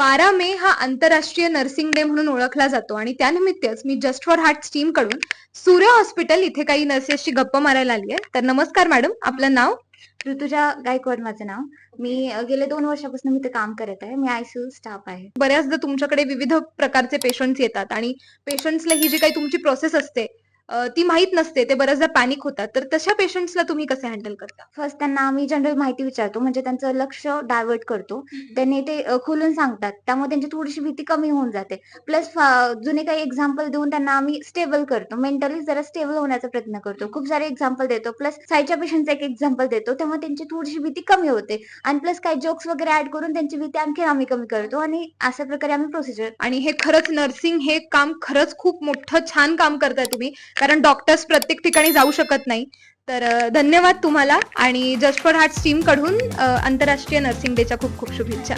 बारा मे हा आंतरराष्ट्रीय नर्सिंग डे म्हणून ओळखला जातो आणि त्यानिमित्तच मी जस्ट फॉर हार्ट टीमकडून सूर्य हॉस्पिटल इथे काही नर्सेसची गप्पा मारायला आली आहे तर नमस्कार मॅडम आपलं नाव? ऋतुजा गायकवाड माझं नाव. मी गेले दोन वर्षापासून मी इथे काम करत आहे. मी आयसीयू स्टाफ आहे. बऱ्याचदा तुमच्याकडे विविध प्रकारचे पेशंट्स येतात आणि पेशंट्सला ही जी काही तुमची प्रोसेस असते ती माहीत नसते ते बऱ्याचदा पॅनिक होतात. तर तशा पेशंट्सला तुम्ही कसे हँडल करता? फर्स्ट त्यांना आम्ही जनरल माहिती विचारतो म्हणजे त्यांचं लक्ष डायव्हर्ट करतो. त्यांनी ते खोलून सांगतात. त्यामुळे त्यांची थोडीशी भीती कमी होऊन जाते. प्लस जुने काही एक्झाम्पल देऊन त्यांना आम्ही स्टेबल करतो. मेंटली जरा स्टेबल होण्याचा प्रयत्न करतो. खूप सारे एक्झाम्पल देतो. प्लस साईडच्या पेशंटचं एक एक्झाम्पल देतो. त्यामुळे त्यांची थोडीशी भीती कमी होते. आणि प्लस काही जोक्स वगैरे ऍड करून त्यांची भीती आणखी आम्ही कमी करतो. आणि अशा प्रकारे आम्ही प्रोसिजर आणि हे खरंच नर्सिंग हे काम खरंच खूप मोठं छान काम करताय तुम्ही. कारण डॉक्टर्स प्रत्येक ठिकाणी जाऊ शकत नाही. तर धन्यवाद तुम्हाला आणि जस्ट फॉर हार्ट टीमकडून आंतरराष्ट्रीय नर्सिंग डेच्या खूप खूप शुभेच्छा.